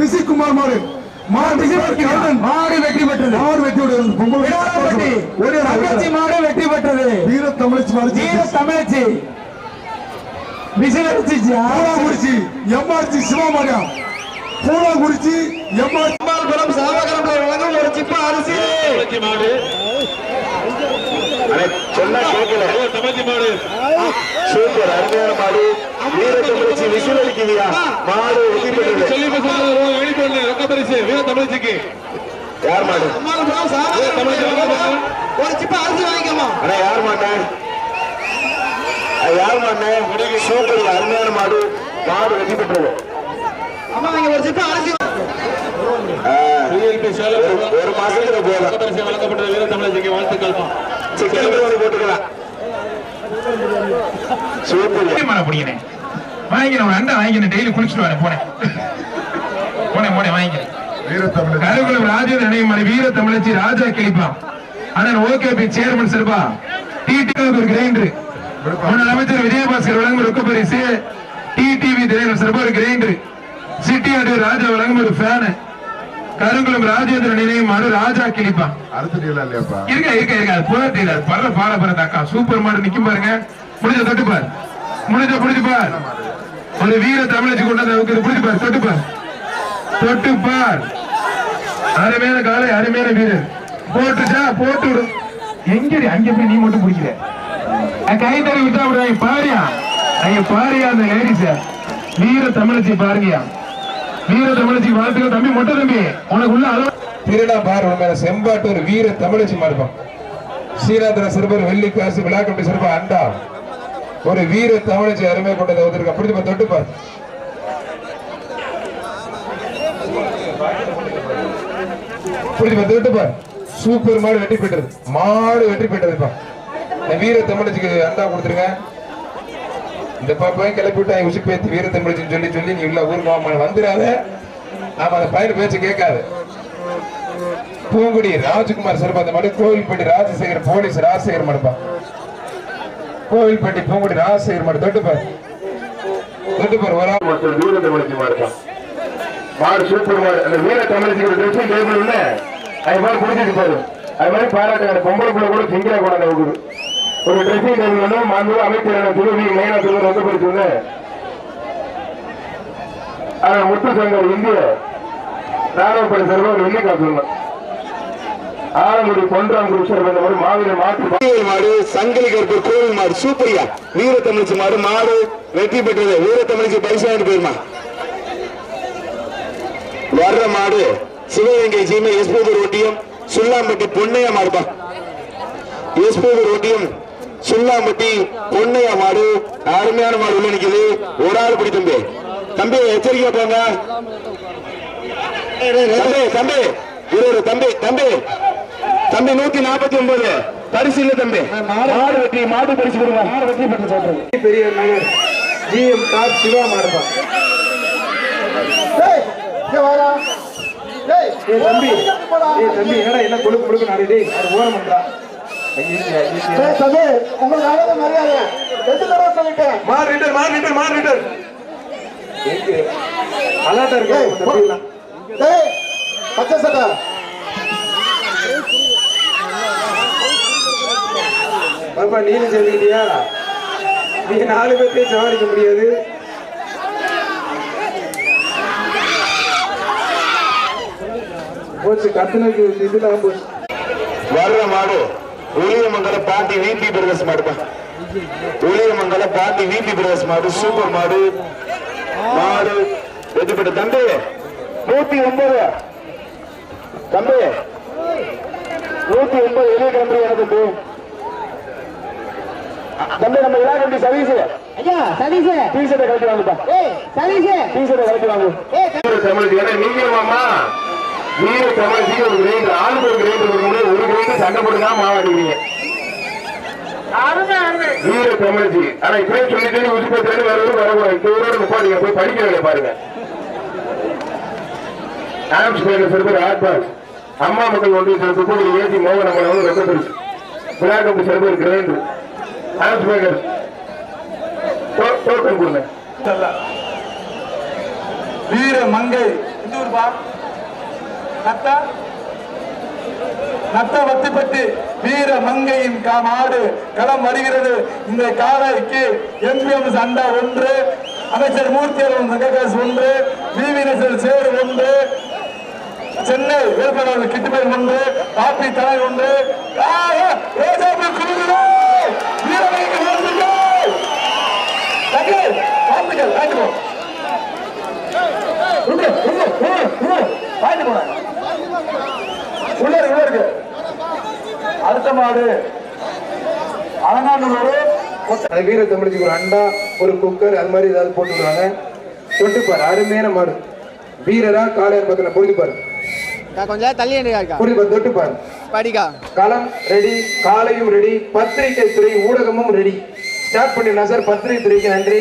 ரிஷிகுமார் மாடு மாடு வெற்றி பெற்றது. மாடு விடாரம்பட்டி ஒரே தங்கச்சி மாடு வெற்றி பெற்றது. வீர தமிழச்சி மாடு வீர தமிழச்சி. விசிலடிச்சியா பூலாங்குறிச்சி எம்ஆர்சி சிவமாரியா. பூலாங்குறிச்சி எம்ஆர்சி குளம் சாமகரம் வழங்கும் ஒரு சிப்பா அரிசி. தமிழ்ச்சி மாடு. சொன்னா கேட்கல தமிழ்ச்சி மாடு. சூப்பர் அருமையான மாடு. வீர தமிழச்சி விசில் அடிக்குதியா மாடு வெற்றி பெற்றது சொல்லி சொல்லுங்க வெளிப்படல ரொக்க பரிசு வீர தமிழ்ச்சிக்கு. யார் மாடு? ஒரு சிப்பா அரிசி வாங்கிக்கமா? அண்ணா யார் மாட்டே? யார் மாட்டே? சூப்பர் அருமையான மாடு. மாடு வெற்றி பெற்றது. அம்மா இங்க ஒரு சிப்பா அரிசி ஒரு- ஒரு மாசத்துல போகலாம். வீர தமிழ்ச்சிக்கு வாழ்த்துக்கள் சிக்கன் பிரியாணி போட்டுக்கலாம். சூப்பர் ஒரு அண்டா வாங்கிக்கிறேன் டெய்லி குளிச்சுட்டு வரேன் போனேன் போனேன் போனேன் வாங்கிக்கிறேன் கருகுளம் ராஜேந்திர நினைவு வீர தமிழச்சி ராஜா கிளிப்பான். அண்ணன் ஓகேபி சேர்மன் சிறப்பா டிடிவிக்கு ஒரு கிரைண்டர் முன்னாள் அமைச்சர் விஜயபாஸ்கர் வழங்கும் ரொக்க பரிசு. டிடிவி திரையரசு சிறப்பா ஒரு கிரைண்டர் சிட்டி ஆண்டு ராஜா வழங்கும் ஒரு ஃபேனு கருங்குளம் ராஜேந்திர நினைவு மாடு ராஜா கிளிப்பான். இருக்க இருக்க இருக்க அது சூப்பர் மாடு நிக்கும் பாருங்க. முடிஞ்ச தொட்டு பார் முடிஞ்ச புடிச்சு பார் ஒரு வீர தமிழச்சி கொண்டு வந்து அவுக்குது போட்டு பார். அருமையான காலை அருமையான வீரர். போட்டுச்சா? போட்டு விடு. எங்கடி? அங்க போய் நீ மட்டும் பிடிக்கிற. கை தறி விட்டா விடுவாங்க பாரியா? ஐயா பாரியா அந்த லேடிஸ் வீர தமிழச்சி பாருங்கயா வீர தமிழச்சி வாழ்த்துக்கள் தம்பி மொட்டை தம்பி. உனக்கு உள்ள அளவு திருடா பாரு மேல செம்பாட்டு ஒரு வீர தமிழச்சி மாறுப்பான் ஸ்ரீநாதன சிறுபர் வெள்ளி காசு விழாக்கம்பி சிறுபா அண்டா. ஒரு வீர தமிழச்சி அருமை கொண்டதை ஒருத்தருக்கு அப்படி தொட்டு புரிஞ்சு பார். தொட்டு சூப்பர் மாடு வெற்றி பெற்றது. மாடு வெற்றி பெற்றதுப்பா இந்த வீர தமிழச்சிக்கு அண்டா கொடுத்துருங்க. இந்த பாப்பாவை கிளப்பி விட்டாங்க உசுக்கு பேத்தி வீர தமிழச்சின்னு சொல்லி சொல்லி நீ உள்ள ஊர் மாமன் வந்துடாத. நாம அந்த பையன் பேச்சு கேட்காது. பூங்குடி ராஜ்குமார் சிறப்பு அந்த மாடு கோவில்பட்டி ராஜசேகர் போலீஸ் ராஜசேகர் மாடுப்பா கோவில்பட்டி பூங்குடி ராஜசேகர் மாடு தொட்டுப்பார் தொட்டுப்பார் ஒரு ஆள் வீர தமிழச்சி மாடு மாடு சூப்பர் மாடு. அந்த வீர தமிழச்சி ட்ரெஸ்ஸும் டேபிள் இல்ல அது மாதிரி பிடிச்சிட்டு போதும் அது மாதிரி பாராட்டுங்க பொம்பளை பிள்ளை கூட சிங்கிளா கூட இருக்குது ஒரு ட்ரெஸ்ஸிங் டேபிள் வந்து மாண்பு அமைச்சரான திருவி மெயினா திருவி வந்து படிச்சுங்க முத்து சங்கர் இந்திய ராணுவப்படை சார்பாக ஒரு வெள்ளி காசு ஆலங்குடி பொன்றாம் குரு சார் இந்த மாவீர மாட்டு மாடு சங்கிலி கருப்பு கோவில் மாடு சூப்பரியா வீர தமிழ்ச்சி மாடு மாடு வெற்றி பெற்றது. வீர தமிழ்ச்சி பரிசு போயிருமா வர்ற மாடு சிவகங்கை சீமை எஸ்பூதூர் ஒட்டியம் சுல்லாம்பட்டி பொன்னையா மாடுப்பா. எஸ்பூதூர் ஒட்டியம் சுல்லாம்பட்டி பொன்னையா மாடு அருமையான மாடு உள்ள நிக்குது. ஒரு ஆள் பிடி தம்பி. தம்பி எச்சரிக்கையா போங்க. தம்பி தம்பி இருபது தம்பி தம்பி. தம்பி நூத்தி நாற்பத்தி ஒன்பது பரிசு இல்ல தம்பி. மாடு வெற்றி மாடு பரிசு கொடுங்க. மாடு வெற்றி பெற்று பெரிய ஜிஎம் டாப் சிவா மாடுப்பா. ஏய் தம்பி. ஏய் தம்பி என்னடா என்ன கொழுப்பு கொழுப்பு நாடு டேய் அது ஓரம் பண்றா? மார் ரிட்டர் மார் ரிட்டர் மார் ரிட்டர் அலாட்டா இருக்கு? தம்பிலாம் பச்சை சட்டை. பாப்பா நீனும் சேர்ந்துக்கிட்டியா? நீ நாலு பேர்த்தையும் சமாளிக்க முடியாது. போச்சு கத்துனது இதுதான் போச்சு. வர்ற மாடு உளியமங்கல பாட்டி விபி பிரதர்ஸ் மாடுப்பா. உளியமங்கல பாட்டி விபி பிரதர்ஸ் மாடு சூப்பர் மாடு. மாடு பெற்ற தம்பி. நூத்தி ஒன்பது. தம்பி நூத்தி ஒன்பது வெளியே கிளம்பி எனக்கு தம்பி? நம்ம விழா கண்டி சதீஷ். ஐயா சதீஷ். டீ ஷர்ட்டை கழட்டி வாங்கப்பா. ஏய் சதீஷ். டீ ஷர்ட்டை கழட்டி வாங்க. தமிழுக்கு ஏன்னா நீங்க மாமா வீர தமிழ்ச்சி ஒரு கிரைண்டர் ஆளுக்கு ஒரு கிரைண்டர் கொடுக்க முடியாது ஒரு கிரைண்டர் சண்டை போட்டு தான் மாவாடிக்கிறீங்க வீர தமிழ்ச்சி ஆனா இப்படியே சொல்லி சொல்லி உச்சி பத்திரம் வேற எதுவும் வரக்கூடாது முப்பாடிங்க போய் படிக்க பாருங்க. ஆம்ஸ் பேர் சிறுபேர் ஆட்பாஸ் அம்மா மக்கள் ஒன்றிய சில துப்புகள் ஏசி மோகன மலம் ரொம்ப பெருசு விளையாட்டு சிறுபேர் கிரைண்டர் ஆம்ஸ் பேக்கர் டோக்கன் கொடுங்க. வீர மங்கை. இந்த ஊர் பா. நத்தா நத்த வத்திப்பட்டி வீர மங்கையின் காமாடு களம் வருகிறது. இந்த காலைக்கு எம்பிஎம் சண்டா ஒன்று அமைச்சர் மூர்த்தியரவன் சங்ககாசு ஒன்று விவிஎஸ்எல் சேரு ஒன்று சென்னை வேட்பாளர் கிட்டுப்பேர் ஒன்று பாப்பி தலை ஒன்று. ஆ, ஆ, வாழ்த்துக்கள். வாழ்த்துக்கள். உள்ள இருக்கு அடுத்த மாடு. அலங்காநல்லூர் அது வீர தமிழுக்கு ஒரு அண்டா ஒரு குக்கர் அது மாதிரி ஏதாவது போட்டுருவாங்க தொட்டுப்பாரு அருமையான மாடு. வீரரா காளையர் பக்கத்துல பொழுதுப்பாரு கொஞ்சம் தள்ளி பொழுதுப்பாரு தொட்டுப்பாரு. படிக்கா. களம் ரெடி காலையும் ரெடி பத்திரிகை துறை ஊடகமும் ரெடி ஸ்டார்ட் பண்ணிடலாம் சார் பத்திரிகை துறைக்கு நன்றி.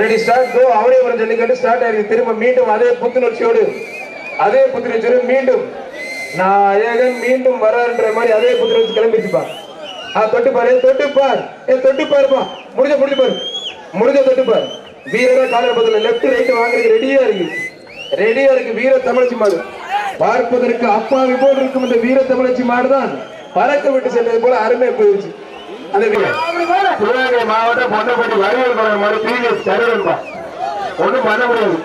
ரெடி ஸ்டார்ட் கோ அவரே ஒரு ஜல்லிக்கட்டு ஸ்டார்ட் ஆயிருக்கு. திரும்ப மீண்டும் அதே புத்துணர்ச்சியோடு அதே புத்துணர்ச்சியோடு மீண்டும் நாயகன் மீண்டும் வரான்ற மாதிரி அதே புத்துணர்ச்சி கிளம்பிச்சுப்பா ஆ தொட்டுப்பாரு தொட்டுப்பார் ஏ தொட்டுப்பாருப்பா முடிஞ்ச முடிஞ்சுப்பாரு முடிஞ்ச தொட்டுப்பார் வீரரா காலையில் பதில் லெப்ட் ரைட் வாங்குறதுக்கு ரெடியா இருக்கு. ரெடியா இருக்கு வீர தமிழச்சி மாடு. பார்ப்பதற்கு அப்பாவி போல் இருக்கும் இந்த வீர தமிழச்சி மாடு தான். பறக்க விட்டு சென்றது போல அருமை போயிருச்சு. அந்த சிவகங்கை மாவட்டம் பொன்னப்பட்டி வரையல் குறை மாதிரி பிரிவியஸ் தருவன்பா பண்ண முடியாது.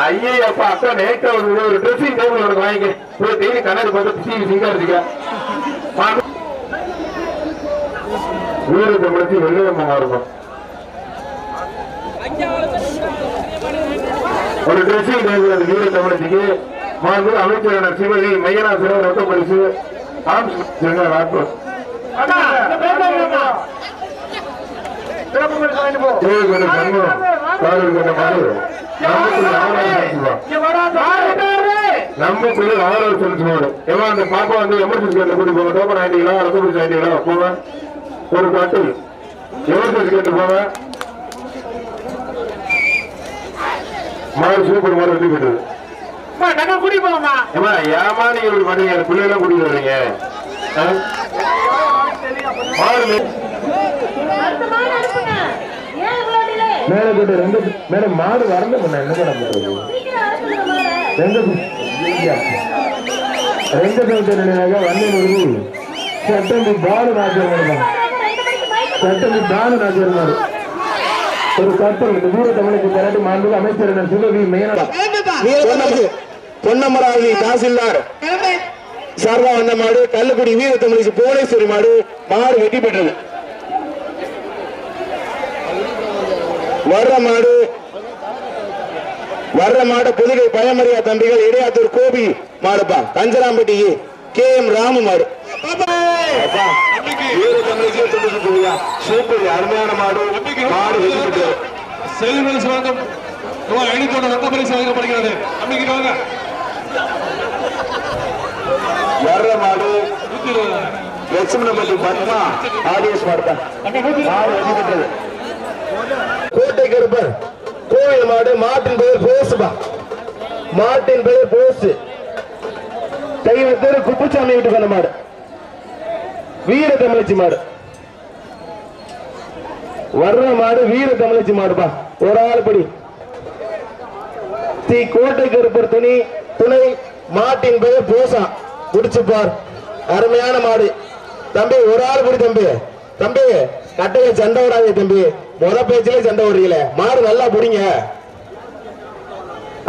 ஐயே அப்பா அக்கா நேற்று ஒரு ஒரு ட்ரெஸ்ஸிங் டேபிள் உனக்கு வாங்கிக்க. போய் டெய்லி கண்ணாடி பார்த்து வெள்ளையம்மா இருக்கும் ஒரு ட்ரெஸ்ஸிங் டேபிள் அந்த வீர தமிழச்சிக்கு மாண்பு அமைச்சரான சிவகி மையனாசிரியர் ரத்த பரிசு. ஆம்ஸ் தேவைப்பட்ட சண்முகம் காவல் கொண்ட மாடு நம்ம ஆவணம் நமக்குள்ள ஆவணம் ஏமா அந்த பாப்பா வந்து எமர்ஜென்சி கேட்டு கூட்டி போங்க டோக்கன் ஆயிட்டீங்களா ரத்த பிடிச்சி ஆயிட்டீங்களா போவேன் ஒரு பாட்டு எமர்ஜென்சி கேட்டு போவேன் மாடு சூப்பர் மாடு வெட்டி போயிட்டு ஏமா ஏமா நீங்க இப்படி பிள்ளை எல்லாம் கூட்டிட்டு வர்றீங்க ஆ? மாடு மேல போட்டு ரெண்டு மேடம் மாடு வரல பண்ண என்ன பண்ண மாட ரெண்டு. ரெண்டு பேருக்காக வந்தேன் ஒரு சட்டம் பாலு நாச்சியம் ரெண்டு மணிக்கு மைக் சட்டம் பாலு நாச்சியம் மாடு ஒரு இந்த வீர தமிழுக்கு திரட்டு மாண்பு அமைச்சர் சிவவி மேனா பொன்னமராவதி தாசில்தார். சார்பா வந்த மாடு கள்ளுக்குடி வீர தமிழுக்கு புவனேஸ்வரி மாடு மாடு வெற்றி பெற்றது. வர்ற மாடு வர்ற மாடு புதுகை பயமரியா தம்பிகள் இடையாத்தூர் கோபி மாடுப்பா. கஞ்சராம்பட்டி கே எம் ராமு மாடு. சூப்பர் அருமையான மாடு. மாடு செல்வன் சிவகம் ரூபாய் ஐநூத்தி ரத்த பரிசு வழங்கப்படுகிறது. நம்பிக்கை வாங்க. வர்ற மாடு. லட்சுமணப்பட்டி பத்மா ஆடியன்ஸ் மாடுப்பா. மாடு வெற்றி பெற்றது கோட்டை கருப்பர். கோவில் மாடு மாட்டின் பெயர் போசுபா. மாட்டின் பெயர் போசு. கையில் தெரு குப்புசாமி வீட்டு பண்ண மாடு. வீர தமிழச்சி மாடு. வர்ற மாடு வீர தமிழச்சி மாடுப்பா. ஒரு ஆள் படி. ஸ்ரீ கோட்டை கருப்பர் துணி துணை மாட்டின் பெயர் போசா. குடிச்சுப்பார் அருமையான மாடு. தம்பி ஒரு ஆள் குடி தம்பி. தம்பி கட்டையை சண்டை விடாதே தம்பி. முத பேச்சிலே சண்டை விடுறீங்களே மாடு நல்லா பிடிங்க.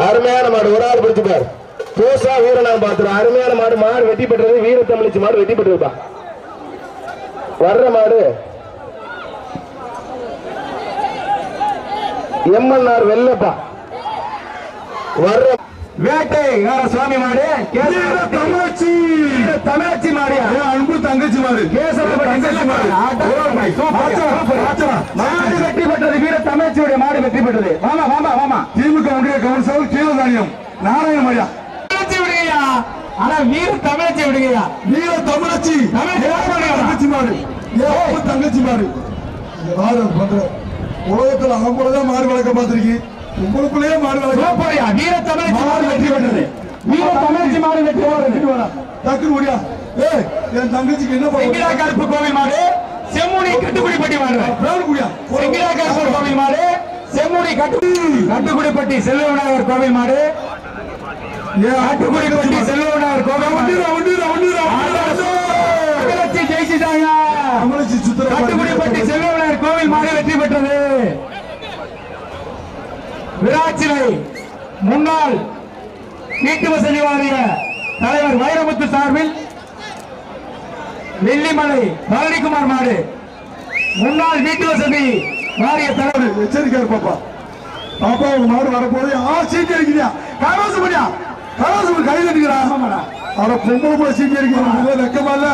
அருமையான மாடு ஒரு ஆள் பிடிச்சு பூசா போசா வீரனான் அருமையான மாடு மாடு வெட்டி பெற்றது வீர தமிழிச்சு மாடு வெட்டி பெற்றிருப்பா. வர்ற மாடு. எம்என்ஆர் வெள்ளப்பா. வர்ற வேட்டை வேற சுவாமி மாடு தமிழச்சி. தமிழச்சி மாடியா? அன்பு தங்கச்சி மாடு. தங்கச்சி மாடு. மாடு வெற்றி பெற்றது வீர தமிழச்சியுடைய மாடு வெற்றி பெற்றது வாமா வாமா வாமா. திமுக ஒன்றிய கவுன்சில் கீழதானியம். நாராயணமய்யா தமிழச்சி விடுங்கய்யா. ஆனா வீர தமிழச்சி விடுங்கய்யா. வீர தமிழச்சி. தமிழச்சி மாடு. இந்த மாடு பண்ற உலகத்துல அவங்களதான் மாடு வளர்க்க பார்த்திருக்கீங்க. உங்களுக்குள்ளேயே சூப்பர்யா? வீர தமிழச்சி மாடு வெற்றி பெற்றது. வீர தமிழச்சி மாடு வெற்றி பெற்றது. டக்குனு ஓடியா. ஏய் என் தங்கச்சிக்கு என்ன செங்கிலா கருப்பு கோவில் மாடு செம்முனி கட்டுக்குடிப்பட்டி மாடு. குடியா. செங்கிலா கருப்பு கோவில் மாடு செம்முனி கட்டு கட்டுக்குடிப்பட்டி செல்வநாயகர் கோவில் மாடு. கட்டுக்குடிப்பட்டி செல்வநாயகர் கோவில் மாடு. வண்டிரா வண்டிரா வண்டிரா தமிழச்சி ஜெயிச்சிட்டாங்க தமிழச்சி சுத்தர கட்டுக்குடிப்பட்டி செல்வநாயகர் கோவில் மாடு வெற்றி பெற்றது. விராச்சிலை முன்னாள் வீட்டு வசதி வாரிய தலைவர் வைரமுத்து சார்பில் வெள்ளிமலை பழனிக்குமார் மாடு. முன்னாள் வீட்டு வசதி வாரிய தலைவர். எச்சரிக்கையா இரு பாப்பா. பாப்பா உங்க மாடு வரப்போது ஆ சீட்டி அடிக்கிறியா கலாசு பண்ணியா பண்ணி கை தட்டிக்கிறா அட பொம்பளை போல சீட்டி அடிக்கிறா வெக்கமா இல்ல.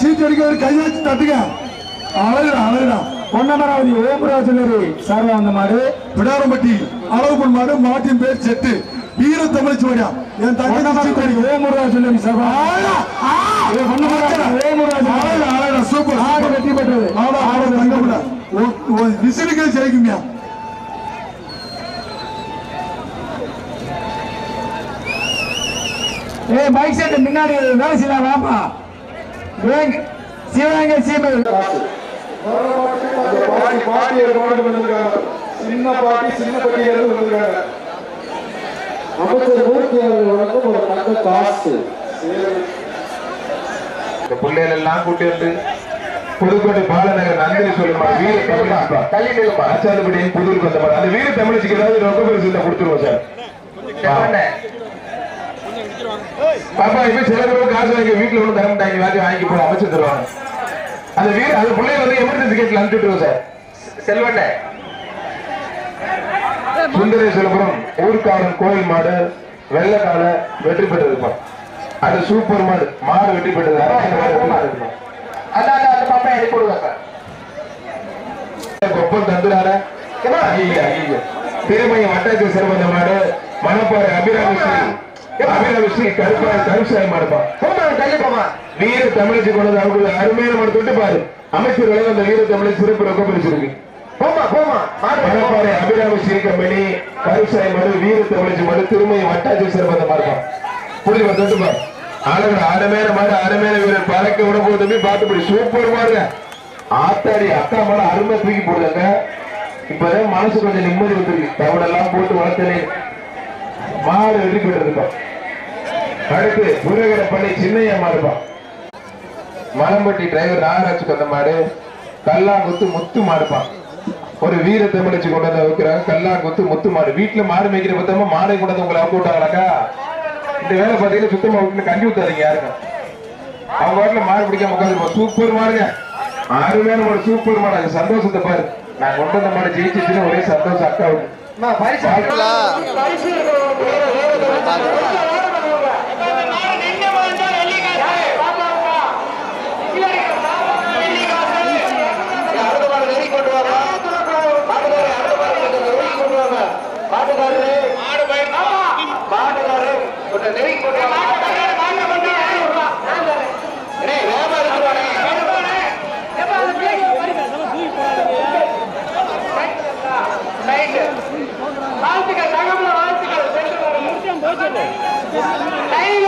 சீட்டி அடிக்கிற வச்சு தட்டுங்க. அழகுடா அழகுடா. பொன்னமராவதி ஓபுராஜனரி சார்பா வந்த மாடு பிடாரம்பட்டி அளவுபுல் மாடு மாட்டின் பேர் செட்டு. வீர தமிழ்ச்சி வழியா என் சீட்டி அடிக்க ஓமுராஜனரி சார்பா. அழகுடா அழகுடா சூப்பர் மாடு வெற்றி பெற்றது. ஆடா ஆடா தங்கம்டா. விசிலுக்கு ஜெயிக்குமியா. ஏய் பைக் செட் முன்னாடி வேலை செய்யலாம் வாப்பா? சிவகங்கை சீமை. பாட்டி பாட்டி மாடு வந்திருக்காங்க சின்ன பாட்டி சின்ன பட்டியல் வந்திருக்காங்க அமைச்சர் மூர்த்தி அவர்கள் வழங்கும் ஒரு தங்க காசு. இந்த பிள்ளைகள் எல்லாம் கூட்டி வந்து புதுக்கோட்டை பாலநகர் நந்தினி சொல்லுமா வீர தமிழ் அச்சாதுபடி புதூருக்கு வந்த மாதிரி அந்த வீர தமிழ்ச்சிக்கு ஏதாவது ரொம்ப பரிசு இருந்தா கொடுத்துருவோம் சார். பாப்பா இப்ப சில பேர் காசு வாங்கி வீட்டுல ஒண்ணு தர மாட்டாங்க வாங்கி வாங்கி போய் அமைச்சு தருவாங்க. அந்த வீர அந்த பிள்ளைய வந்து எமர்ஜென்சி கேட்ல அனுப்பிட்டு சார். செல்வண்ண. சுந்தரேஸ்வரபுரம் ஊர்காவலன் கோயில் மாடு வெள்ளக்கால வெற்றி பெற்றிருப்பான். அது சூப்பர் மாடு மாடு வெற்றி பெற்றது. அதான் அந்த பாப்பா எடுத்து போடுவாங்க கொப்பம் தந்துடார திருமயம் வட்டாட்சி சிறந்த மாடு மணப்பாறை அபிராமி அபிராமி ஸ்ரீ கருப்பா கருசாய் மாடுப்பா. கண்டிப்பாமா வீர தமிழச்சி கொண்டது அருமையான மாடு தொட்டு பாரு. அமைச்சர் வழங்க அந்த வீர தமிழ் சிறப்பு ரொக்க பரிசு போமா போமா மணப்பாறை அபிராமி கருசாய் மாடு வீர தமிழச்சி மாடு திருமயம் வட்டாட்சி சிறந்த மாடுப்பா. புரியுமா தொட்டு பாரு. அழகு அருமையான மாடு அருமையான வீரர் பறக்க விட போது தம்பி பார்த்துப்படி சூப்பர் மாடுங்க. ஆத்தாடி அக்கா மாடு அருமை தூக்கி போடுறாங்க இப்பதான் மனசு கொஞ்சம் நிம்மதி வந்துருக்கு. தவிடெல்லாம் போட்டு வளர்த்தனே. மாடு வெற்றி பெற்றிருக்கோம். அடுத்து முருகரை பண்ணி சின்னையா மாடுப்பா மலம்பட்டி டிரைவர் நாகராஜுக்கு வந்த மாடு கல்லாங்குத்து முத்து மாடுப்பான் ஒரு வீர தமிழச்சி கொண்டு வந்து வைக்கிறாங்க கல்லாங்குத்து முத்து மாடு. வீட்டுல மாடு மேய்க்கிற பத்தமா மாடை கொண்டு வந்து உங்களை அவுக்க விட்டாங்களாக்கா? இந்த வேலை பாத்தீங்கன்னா சுத்தமா விட்டு கஞ்சி ஊத்தாதீங்க யாருக்கும். அவங்க வாட்டில மாடு பிடிக்காம உட்காந்து சூப்பர் மாடுங்க. அருமையான மாடு சூப்பர் மாடு. சந்தோஷத்தை பாரு. நான் கொண்டு வந்த மாடு ஜெயிச்சிச்சுன்னு ஒரே சந்தோஷம் அக்காவுக்கு. வாழ்த்துக்கள் லைன்ல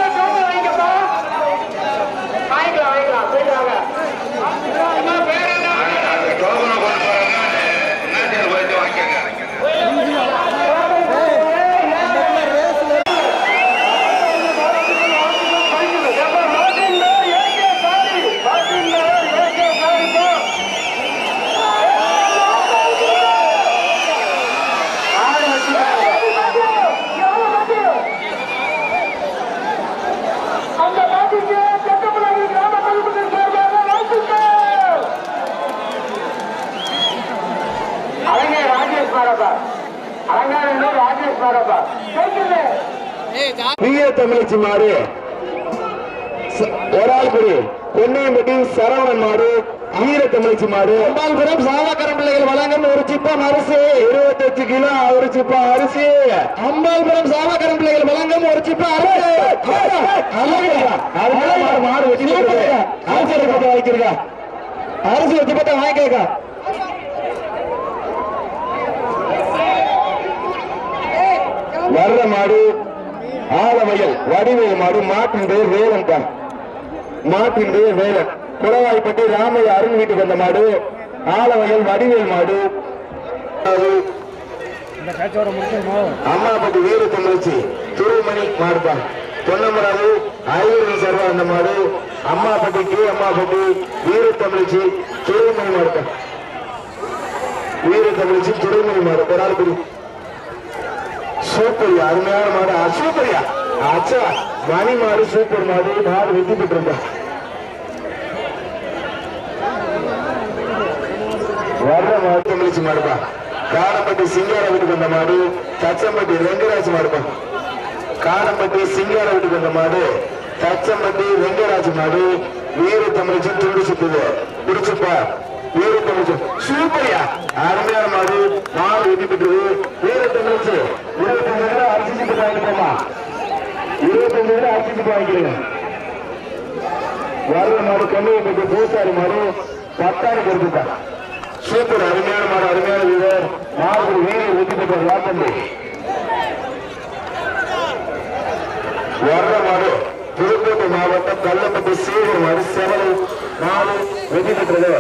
தமிழச்சி மாடு ஒரு மாடு ஈர தமிழ்ச்சி மாடு அம்பாள்புரம் சாவாக்கரம் பிள்ளைகள் ஒரு சிப்பம் மாடு அரிசி எடுத்து அரிசி வச்சு பார்த்தா வாங்கிக்கா. வர்ற மாடு ஆலவயல் வடிவேல் மாடு மாட்டின் பேர் வேலன் தான். மாட்டின் பேர் வேலன். குளவாய்ப்பட்டி ராமையா அருண் வீட்டுக்கு வந்த மாடு ஆலவயல் வடிவேல் மாடு. அம்மாப்பட்டி வீர தமிழ்ச்சி துருமணி மாடுப்பா பொன்னமராது ஐவரி சர்வா அந்த மாடு. அம்மாப்பட்டி கே அம்மாப்பட்டி வீர தமிழ்ச்சி துருமணி மாடுப்பா வீர தமிழ்ச்சி துருமணி மாடு. ஒரு ஆள் சூப்பரியா அருமையான மாடு. சூப்பரியா. அச்சா மணி மாடு சூப்பர் மாடு. மாடு வெற்றி பெற்றிருந்தா. வர்ற மாடு தமிழிச்சு மாடுப்பா. காரம்பட்டி சிங்கார வீட்டுக்கு வந்த மாடு. தச்சம்பட்டி ரெங்கராஜ் மாடுப்பா. காரம்பட்டி சிங்கார வீட்டுக்கு வந்த மாடு. தச்சம்பட்டி ரெங்கராஜ் மாடு. வீர தமிழிச்சு துண்டு சுத்துது. பிடிச்சுப்பா. வீர தமிழிச்சு. சூப்பரியா. அருமையான மாடு. மாடு வெற்றி பெற்றது வீர தமிழ்ச்சி இருபத்தஞ்சு நேரம் அரிசி சீட்டு வாங்கிக்கோமா இருபத்தஞ்சு நேரம் அரிசி சீட்டு வாங்கிக்கிறேங்க வர்ற மாடு கண்ணியப்பட்டு பூசாரி மாடு பத்தாறு கொடுத்துட்டா சூப்பர் அருமையான மாடு அருமையான வீரர். மாடு வீரர் வெற்றி பெற்ற லாத்தம்பி வர்ற மாடு புதுக்கோட்டை மாவட்டம் கள்ளப்பட்டு சீவர் மாடு செவலை மாடு வெற்றி பெற்றது.